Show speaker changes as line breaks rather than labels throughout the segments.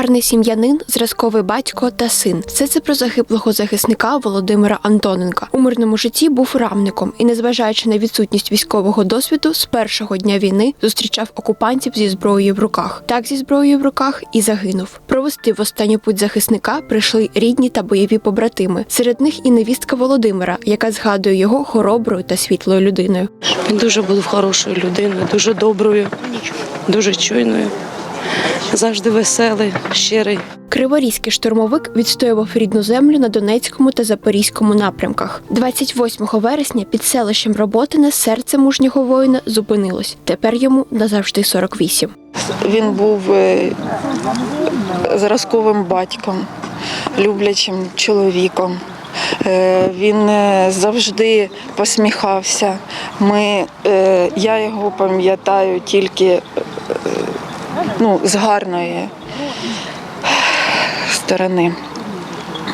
гарний сім'янин, зразковий батько та син. Все це про загиблого захисника Володимира Антоненка. У мирному житті був рамником і, незважаючи на відсутність військового досвіду, з першого дня війни зустрічав окупантів зі зброєю в руках. Так зі зброєю в руках і загинув. Провести в останню путь захисника прийшли рідні та бойові побратими. Серед них і невістка Володимира, яка згадує його хороброю та світлою людиною.
Він дуже був хорошою людиною, дуже доброю, дуже чуйною, завжди веселий, щирий.
Криворізький штурмовик відстоював рідну землю на Донецькому та Запорізькому напрямках. 28 вересня під селищем Роботине серце мужнього воїна зупинилось. Тепер йому назавжди 48.
Він був е, зразковим батьком, люблячим чоловіком. Е, Він е, завжди посміхався. Ми, я його пам'ятаю тільки ну, з гарної сторони.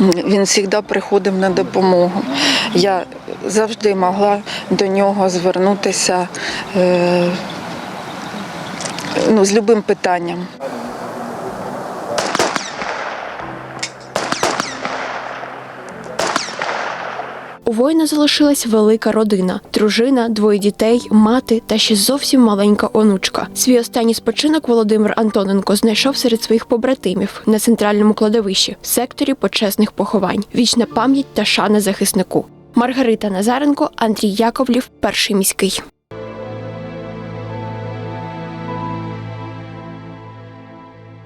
Він завжди приходив на допомогу. Я завжди могла до нього звернутися е, ну, з любим питанням.
У воїна залишилась велика родина: дружина, двоє дітей, мати та ще зовсім маленька онучка. Свій останній спочинок Володимир Антоненко знайшов серед своїх побратимів на центральному кладовищі в секторі почесних поховань. Вічна пам'ять та шана захиснику. Маргарита Назаренко, Андрій Яковлів, перший міський.